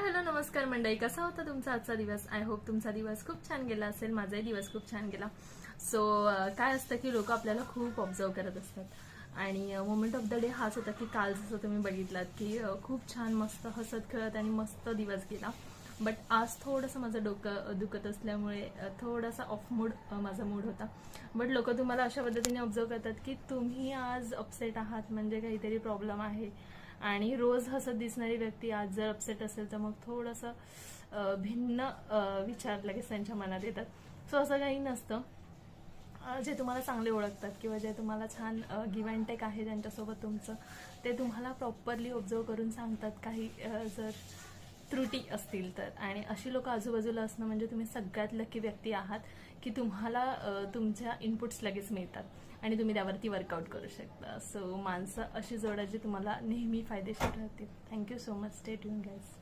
Hi hello नमस्कार मंडळी. कसा होता तुमचा आजचा दिवस? आय होप तुमचा दिवस खूप छान गेला असेल. माझाही दिवस खूप छान गेला. सो काय असतं की लोक आपल्याला खूप ऑब्झर्व करत असतात. आणि मोमेंट ऑफ द डे हाच होता की काल जसं तुम्ही बघितलात की खूप छान मस्त हसत खेळत आणि मस्त दिवस गेला. बट आज थोडंसं माझं डोकं दुखत असल्यामुळे थोडासा ऑफ मूड माझा मूड होता. बट लोक तुम्हाला अशा पद्धतीने ऑब्झर्व करतात की तुम्ही आज अपसेट आहात. म्हणजे काहीतरी प्रॉब्लेम आहे. आणि रोज हसत दिसणारी व्यक्ती आज जर अपसेट असेल तर मग थोडंसं भिन्न विचार लगेच त्यांच्या मनात येतात. सो असं काही नसतं. जे तुम्हाला चांगले ओळखतात किंवा जे तुम्हाला छान गिव्ह अँड टेक आहे ज्यांच्यासोबत तुमचं ते तुम्हाला प्रॉपरली ऑब्झर्व करून सांगतात. काही जर त्रुटी असतील तर. आणि अशी लोक आजूबाजूला असणं म्हणजे तुम्ही सगळ्यात लकी व्यक्ती आहात की तुम्हाला तुमच्या इनपुट्स लगेच मिळतात आणि तुम्ही त्यावरती वर्कआउट करू शकता. सो माणसं अशी जोडायची तुम्हाला नेहमी फायदेशीर राहतील. Thank you so much stay tune guys